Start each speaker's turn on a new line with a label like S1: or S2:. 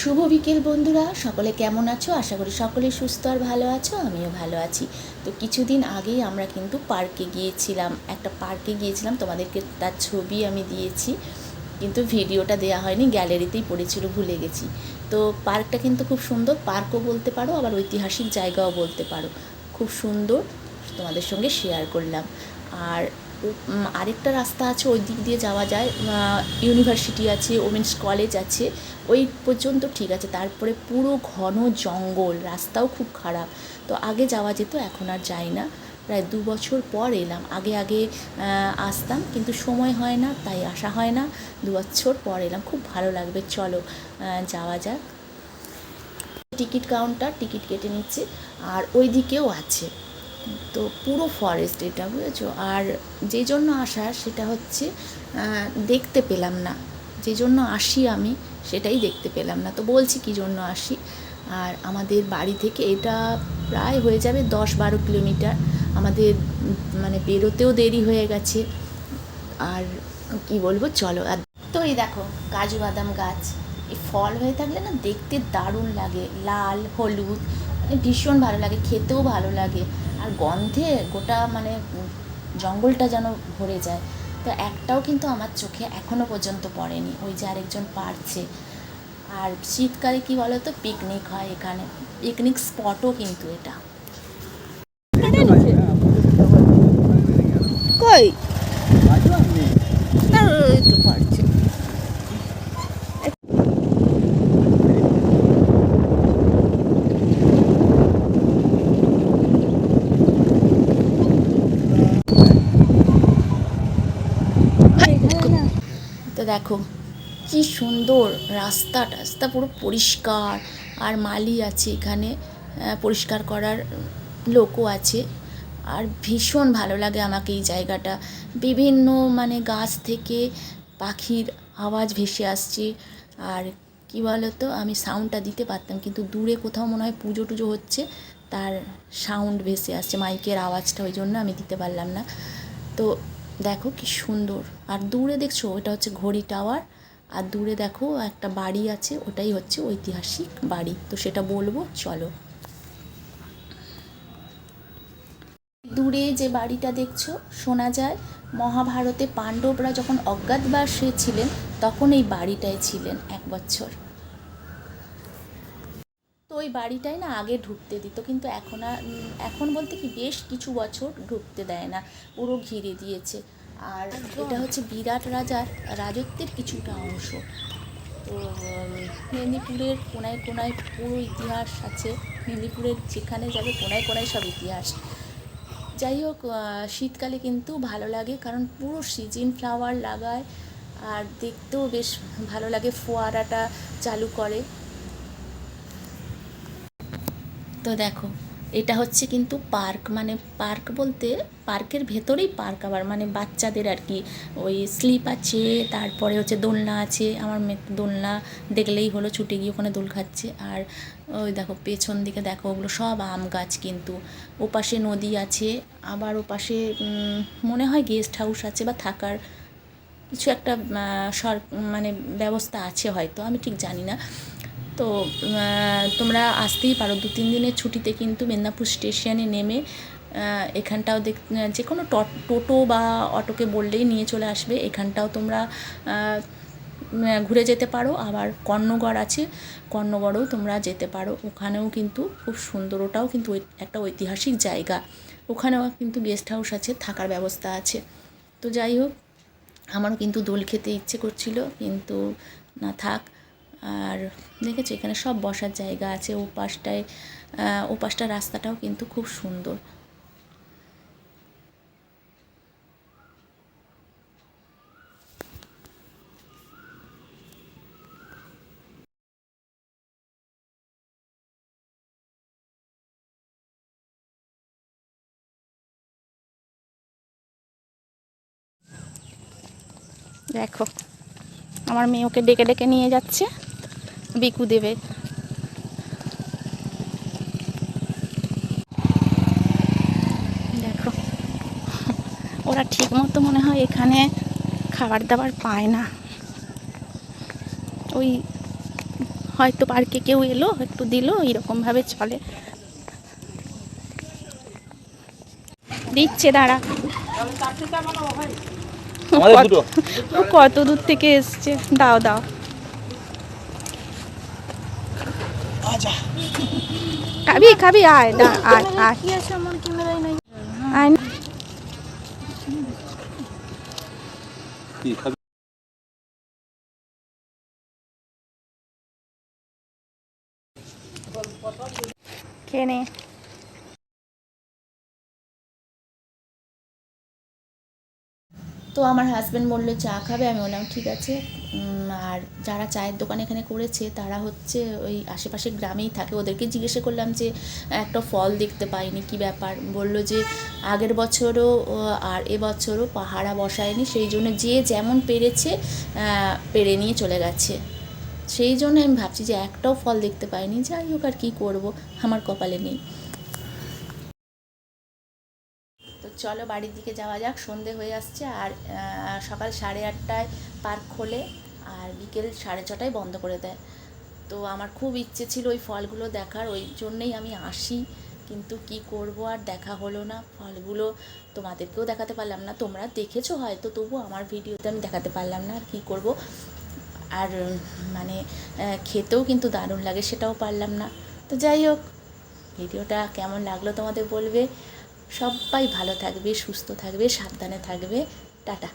S1: শুভ বিকেল বন্ধুরা। সকলে কেমন আছো? আশা করি সকলে সুস্থ আর ভালো আছো, আমিও ভালো আছি। তো কিছুদিন আগেই আমরা কিন্তু পার্কে গিয়েছিলাম। একটা পার্কে গিয়েছিলাম, তোমাদেরকে তার ছবি আমি দিয়েছি। কিন্তু ভিডিওটা দেওয়া হয়নি, গ্যালারিতেই পড়েছিল, ভুলে গেছি। তো পার্কটা কিন্তু খুব সুন্দর, পার্কও বলতে পারো, আবার ঐতিহাসিক জায়গাও বলতে পারো। খুব সুন্দর, তোমাদের সঙ্গে শেয়ার করলাম। আর আরেকটা রাস্তা আছে, ওই দিক দিয়ে যাওয়া যায়। ইউনিভার্সিটি আছে ওমেন্স কলেজ আছে, ওই পর্যন্ত ঠিক আছে। তারপরে পুরো ঘন জঙ্গল, রাস্তাও খুব খারাপ। তো আগে যাওয়া যেত, এখন আর যাই না। প্রায় দু বছর পর এলাম। আগে আগে আসতাম, কিন্তু সময় হয় না, তাই আসা হয় না। দু বছর পর এলাম। খুব ভালো লাগবে। চলো যাওয়া যাক। টিকিট কাউন্টার টিকিট কেটে নিচ্ছে। আর ওই দিকেও আছে। তো পুরো ফরেস্ট এটা, বুঝেছ? আর যে জন্য আসা সেটা হচ্ছে দেখতে পেলাম না। যে জন্য আসি আমি, সেটাই দেখতে পেলাম না। তো বলছি কী জন্য আসি? আর আমাদের বাড়ি থেকে এটা প্রায় হয়ে যাবে দশ বারো কিলোমিটার। আমাদের মানে বেরোতেও দেরি হয়ে গেছে। আর কি বলব, চলো। আর তো এই দেখো, কাজু বাদাম গাছ। এই ফল হয়ে থাকলে না দেখতে দারুণ লাগে। লাল, হলুদ মানে ভীষণ ভালো লাগে, খেতেও ভালো লাগে। আর গন্ধে গোটা মানে জঙ্গলটা যেন ভরে যায়। তো একটাও কিন্তু আমার চোখে এখনও পর্যন্ত পড়েনি। ওই যে আরেকজন পারছে। আর শীতকালে কি বলো তো পিকনিক হয় এখানে। পিকনিক স্পটও কিন্তু এটা।
S2: কই? একটু পারছি
S1: তো দেখো, কি সুন্দর রাস্তা টাস্তা পুরো পরিষ্কার। আর মালি আছে এখানে পরিষ্কার করার লোকও আছে। আর ভীষণ ভালো লাগে আমাকে এই জায়গাটা। বিভিন্ন মানে গাছ থেকে পাখির আওয়াজ ভেসে আসছে। আর কি বলতো, আমি সাউন্ডটা দিতে পারতাম, কিন্তু দূরে কোথাও মনে হয় পুজো টুজো হচ্ছে, তার সাউন্ড ভেসে আসছে মাইকের আওয়াজটা ওই জন্য আমি দিতে পারলাম না। তো দেখো কি সুন্দর। আর দূরে দেখছ, ওটা হচ্ছে ঘড়ি টাওয়ার। আর দূরে দেখো একটা বাড়ি আছে, ওটাই হচ্ছে ঐতিহাসিক বাড়ি। তো সেটা বলব, চলো। দূরে যে বাড়িটা দেখছ, শোনা যায়, মহাভারতে পাণ্ডবরা যখন অজ্ঞাতবাসে ছিলেন, তখন এই বাড়িটায় ছিলেন এক বছর। ওই বাড়িটাই না আগে ঢুকতে দিত কিন্তু এখন আর এখন বলতে কি বেশ কিছু বছর ঢুকতে দেয় না পুরো ঘিরে দিয়েছে। আর এটা হচ্ছে বিরাট রাজার রাজত্বের কিছুটা অংশ। তো মেদিনীপুরের কোনায় কোনায় পুরো ইতিহাস আছে মেদিনীপুরের যেখানে যাবে কোনায় কোনায় সব ইতিহাস। যাই হোক শীতকালে কিন্তু ভালো লাগে কারণ পুরো সিজন ফ্লাওয়ার লাগায় আর দেখতেও বেশ ভালো লাগে ফোয়ারাটা চালু করে। তো দেখো, এটা হচ্ছে কিন্তু পার্ক মানে পার্ক বলতে পার্কের ভেতরেই পার্ক আবার মানে বাচ্চাদের আর কি। ওই স্লিপ আছে, তারপরে হচ্ছে দোলনা আছে, আমার মেয়ে দোলনা দেখলেই হলো ছুটে গিয়ে ওখানে দোল খাচ্ছে। আর ওই দেখো, পেছন দিকে দেখো, ওগুলো সব আম গাছ কিন্তু। ওপাশে নদী আছে, আবার ওপাশে মনে হয় গেস্ট হাউস আছে বা থাকার কিছু একটা সর মানে ব্যবস্থা আছে হয়তো, আমি ঠিক জানি না। তো তোমরা আসতেই পারো। দু তিন দিনের ছুটিতে কিন্তু মেদিনীপুর স্টেশনে নেমে এখানটাও দেখ যে কোনো টোটো বা অটোকে বললেই নিয়ে চলে আসবে। এখানটাও তোমরা ঘুরে যেতে পারো। আবার কর্ণগড় আছে, কর্ণগড়েও তোমরা যেতে পারো। ওখানেও কিন্তু খুব সুন্দর, ওটাও কিন্তু একটা ঐতিহাসিক জায়গা। ওখানেও কিন্তু গেস্ট হাউস আছে, থাকার ব্যবস্থা আছে। তো যাই হোক, আমারও কিন্তু দোল খেতে ইচ্ছে করছিল, কিন্তু না থাক। আর দেখেছ, এখানে সব বসার জায়গা আছে ও পাশটায় ও পাশটা রাস্তাটাও কিন্তু খুব সুন্দর। দেখো, আমার মেয়ে ওকে ডেকে ডেকে নিয়ে যাচ্ছে। বিকু দেবে। দেখো ওরা ঠিক মতো মনে হয় এখানে খাবার দাবার পায় না। ওই
S2: হয়তো পার্কে কেউ এলো একটু দিল এরকমভাবে চলে। দিচ্ছে দাঁড়া। কত দূর থেকে এসছে? দাও দাও। খাবি খাবি আয় না আয় আয়
S1: কি আছে আমার ক্যামেরায় নাই
S2: আয় না।
S3: কি খাবি?
S2: খেয়ে নে
S1: তো আমার হাজব্যান্ড বলল, চা খাবে? আমি বললাম, ঠিক আছে। আর যারা চায়ের দোকান এখানে করেছে, তারা হচ্ছে ওই আশেপাশে গ্রামেই থাকে। ওদেরকে জিজ্ঞাসা করলাম যে, একটা ফল দেখতে পাইনি, কি ব্যাপার? বলল যে, আগের বছরও আর এবছরও পাহারা বসায়নি, সেই জন্য যে যেমন পেরেছে পেরে নিয়ে চলে গেছে। সেই জন্য আমি ভাবছি যে, একটাও ফল দেখতে পাইনি। যাই হোক আর কী করব, আমার কপালে নেই। চলো বাড়ির দিকে যাওয়া যাক, সন্ধে হয়ে আসছে আর সকাল সাড়ে আটটায় পার্ক খোলে আর বিকেল সাড়ে ছটায় বন্ধ করে দেয়। তো আমার খুব ইচ্ছে ছিল ওই ফলগুলো দেখার, ওই জন্যেই আমি আসি, কিন্তু কি করব আর দেখা হলো না। ফলগুলো তোমাদেরকেও দেখাতে পারলাম না, তোমরা দেখেছ হয়তো তবু আমার ভিডিওতে আমি দেখাতে পারলাম না আর কি করব। আর মানে খেতেও কিন্তু দারুণ লাগে, সেটাও পারলাম না। তো যাই হোক, ভিডিওটা কেমন লাগল তোমাদের বলবে? সবাই ভালো থাকবে সুস্থ থাকবে সাবধানে থাকবে। টাটা।